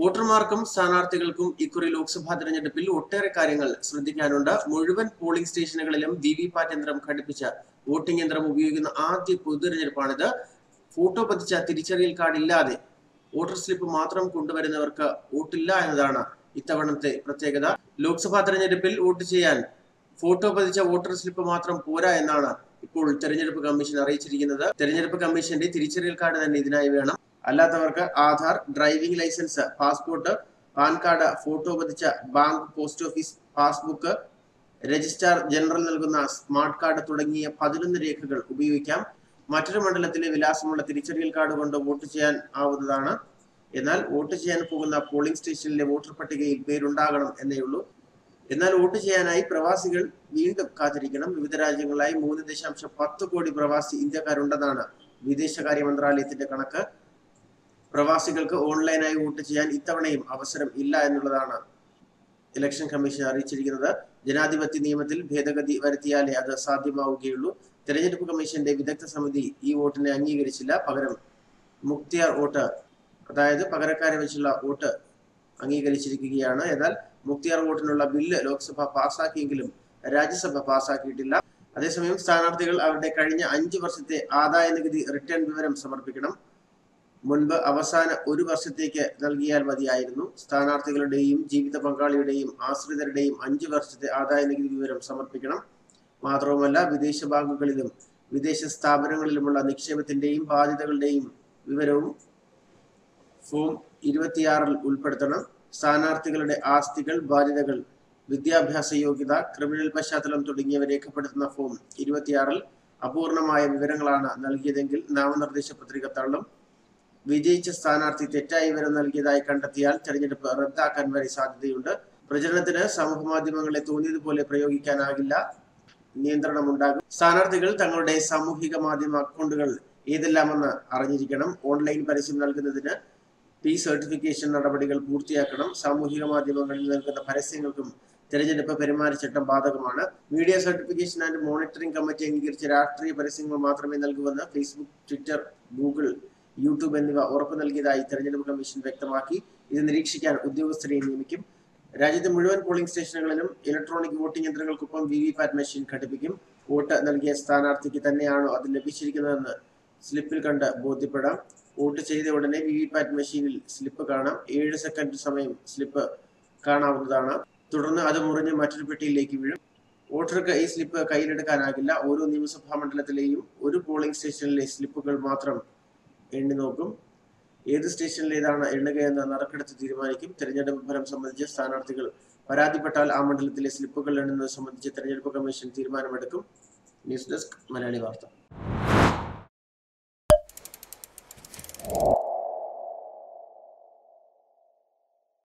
വോട്ടർമാർക്കും സ്ഥാനാർത്ഥികൾക്കും ഇക്കുറി ലോക്സഭാ തെരഞ്ഞെടുപ്പിൽ ഒട്ടേറെ കാര്യങ്ങൾ ശ്രദ്ധിക്കാനുണ്ട്. മുഴുവൻ പോളിംഗ് സ്റ്റേഷനുകളിലും വി വി പാറ്റ് യന്ത്രം ഘടിപ്പിച്ച വോട്ടിംഗ് യന്ത്രം ഉപയോഗിക്കുന്ന ആദ്യ പൊതുതെരഞ്ഞെടുപ്പാണിത്. ഫോട്ടോ പതിച്ച തിരിച്ചറിയൽ കാർഡ് ഇല്ലാതെ വോട്ടർ സ്ലിപ്പ് മാത്രം കൊണ്ടുവരുന്നവർക്ക് വോട്ടില്ല എന്നതാണ് ഇത്തവണത്തെ പ്രത്യേകത. ലോക്സഭാ തെരഞ്ഞെടുപ്പിൽ വോട്ട് ചെയ്യാൻ ഫോട്ടോ പതിച്ച വോട്ടർ സ്ലിപ്പ് മാത്രം പോരാ എന്നാണ് ഇപ്പോൾ തെരഞ്ഞെടുപ്പ് കമ്മീഷൻ അറിയിച്ചിരിക്കുന്നത്. തെരഞ്ഞെടുപ്പ് കമ്മീഷന്റെ തിരിച്ചറിയൽ കാർഡ് തന്നെ ഇതിനായി വേണം. അല്ലാത്തവർക്ക് Aadhaar driving licence passport PAN card photo പതിച്ച bank post office passbook registrar general നൽകുന്ന സ്മാർട്ട് കാർഡ് തുടങ്ങിയ പതിനൊന്ന് രേഖകൾ ഉപയോഗിക്കാം. മറ്റൊരു മണ്ഡലത്തിലെ വിലാസമുള്ള തിരിച്ചറിയൽ കാർഡ് കൊണ്ട് വോട്ട് ചെയ്യാൻ ആവുന്നതാണ്. എന്നാൽ വോട്ട് ചെയ്യാൻ പോകുന്ന പോളിംഗ് സ്റ്റേഷനിലെ വോട്ടർ പട്ടികയിൽ പേരുണ്ടാകണം എന്നേ ഉള്ളൂ. എന്നാൽ വോട്ട് ചെയ്യാനായി പ്രവാസികൾ വീണ്ടും കാത്തിരിക്കണം. വിവിധ രാജ്യങ്ങളായി മൂന്ന് ദശാംശം പത്ത് കോടി പ്രവാസി ഇന്ത്യക്കാരുണ്ടെന്നാണ് വിദേശകാര്യ മന്ത്രാലയത്തിന്റെ കണക്ക്. പ്രവാസികൾക്ക് ഓൺലൈനായി വോട്ട് ചെയ്യാൻ ഇത്തവണയും അവസരം ഇല്ല എന്നുള്ളതാണ് ഇലക്ഷൻ കമ്മീഷൻ അറിയിച്ചിരിക്കുന്നത്. ജനാധിപത്യ നിയമത്തിൽ ഭേദഗതി വരുത്തിയാലേ അത് സാധ്യമാവുകയുള്ളൂ. തെരഞ്ഞെടുപ്പ് കമ്മീഷന്റെ വിദഗ്ധ സമിതി ഈ വോട്ടിനെ അംഗീകരിച്ചില്ല. പകരം മുക്തിയാർ വോട്ട് അതായത് പകരക്കാരെ വെച്ചുള്ള വോട്ട് അംഗീകരിച്ചിരിക്കുകയാണ്. എന്നാൽ മുക്തിയാർ വോട്ടിനുള്ള ബില്ല് ലോക്സഭ പാസാക്കിയെങ്കിലും രാജ്യസഭ പാസാക്കിയിട്ടില്ല. അതേസമയം സ്ഥാനാർത്ഥികൾ അവരുടെ കഴിഞ്ഞ അഞ്ച് വർഷത്തെ ആദായ നികുതി റിട്ടേൺ വിവരം സമർപ്പിക്കണം. മുൻപ് അവസാന ഒരു വർഷത്തേക്ക് നൽകിയാൽ മതിയായിരുന്നു. സ്ഥാനാർത്ഥികളുടെയും ജീവിത പങ്കാളിയുടെയും ആശ്രിതരുടെയും അഞ്ച് വർഷത്തെ ആദായ നികുതി വിവരം സമർപ്പിക്കണം. മാത്രവുമല്ല വിദേശ ബാങ്കുകളിലും വിദേശ സ്ഥാപനങ്ങളിലുമുള്ള നിക്ഷേപത്തിന്റെയും ബാധ്യതകളുടെയും വിവരവും ഫോം ഇരുപത്തിയാറിൽ ഉൾപ്പെടുത്തണം. സ്ഥാനാർത്ഥികളുടെ ആസ്തികൾ ബാധ്യതകൾ വിദ്യാഭ്യാസ യോഗ്യത ക്രിമിനൽ പശ്ചാത്തലം തുടങ്ങിയവ രേഖപ്പെടുത്തുന്ന ഫോം ഇരുപത്തിയാറിൽ അപൂർണമായ വിവരങ്ങളാണ് നൽകിയതെങ്കിൽ നാമനിർദ്ദേശ പത്രിക തള്ളും. വിജയിച്ച സ്ഥാനാർത്ഥി തെറ്റായ വിവരം നൽകിയതായി കണ്ടെത്തിയാൽ തെരഞ്ഞെടുപ്പ് റദ്ദാക്കാൻ വരെ സാധ്യതയുണ്ട്. പ്രചരണത്തിന് സമൂഹ മാധ്യമങ്ങളെ തോന്നിയതുപോലെ പ്രയോഗിക്കാനാകില്ല. നിയന്ത്രണമുണ്ടാകും സ്ഥാനാർത്ഥികൾ തങ്ങളുടെ സാമൂഹിക മാധ്യമ അക്കൗണ്ടുകൾ ഏതെല്ലാമെന്ന് അറിഞ്ഞിരിക്കണം. ഓൺലൈൻ പരസ്യം നൽകുന്നതിന് പി സർട്ടിഫിക്കേഷൻ നടപടികൾ പൂർത്തിയാക്കണം. സാമൂഹിക മാധ്യമങ്ങളിൽ നൽകുന്ന പരസ്യങ്ങൾക്കും തെരഞ്ഞെടുപ്പ് പെരുമാറ്റച്ചട്ടം ബാധകമാണ്. Media certification and monitoring committee അംഗീകരിച്ച രാഷ്ട്രീയ പരസ്യങ്ങൾ മാത്രമേ നൽകുമെന്ന് ഫേസ്ബുക്ക് ട്വിറ്റർ ഗൂഗിൾ യൂട്യൂബ് എന്നിവ ഉറപ്പു നൽകിയതായി തെരഞ്ഞെടുപ്പ് കമ്മീഷൻ വ്യക്തമാക്കി. ഇത് നിരീക്ഷിക്കാൻ ഉദ്യോഗസ്ഥരെ നിയമിക്കും. രാജ്യത്തെ മുഴുവൻ പോളിംഗ് സ്റ്റേഷനുകളിലും ഇലക്ട്രോണിക് വോട്ടിംഗ് യന്ത്രങ്ങൾക്കൊപ്പം വി വി പാറ്റ് മെഷീൻ ഘടിപ്പിക്കും. വോട്ട് നൽകിയ സ്ഥാനാർത്ഥിക്ക് തന്നെയാണോ അത് ലഭിച്ചിരിക്കുന്നതെന്ന് സ്ലിപ്പിൽ കണ്ട് ബോധ്യപ്പെടാം. വോട്ട് ചെയ്ത ഉടനെ വി വി പാറ്റ് മെഷീനിൽ സ്ലിപ്പ് കാണാം. ഏഴ് സെക്കൻഡ് സമയം സ്ലിപ്പ് കാണാവുന്നതാണ്. തുടർന്ന് അത് മുറിഞ്ഞ് മറ്റൊരു പെട്ടിയിലേക്ക് വീഴും. വോട്ടർക്ക് ഈ സ്ലിപ്പ് കയ്യിലെടുക്കാനാകില്ല. ഓരോ നിയമസഭാ മണ്ഡലത്തിലെയും ഒരു പോളിംഗ് സ്റ്റേഷനിലെ സ്ലിപ്പുകൾ മാത്രം എണ്ണി നോക്കും. ഏത് സ്റ്റേഷനിൽ സ്റ്റേഷനിലേതാണ് എണ്ണുകയെന്ന് നറുക്കെടുത്ത് തീരുമാനിക്കും. തെരഞ്ഞെടുപ്പ് ഫലം സംബന്ധിച്ച് സ്ഥാനാർത്ഥികൾ പരാതിപ്പെട്ടാൽ ആ മണ്ഡലത്തിലെ സ്ലിപ്പുകൾ എണ്ണുന്നത് സംബന്ധിച്ച് തെരഞ്ഞെടുപ്പ് കമ്മീഷൻ തീരുമാനമെടുക്കും. ന്യൂസ് ഡെസ്ക് മലയാളി വാർത്ത.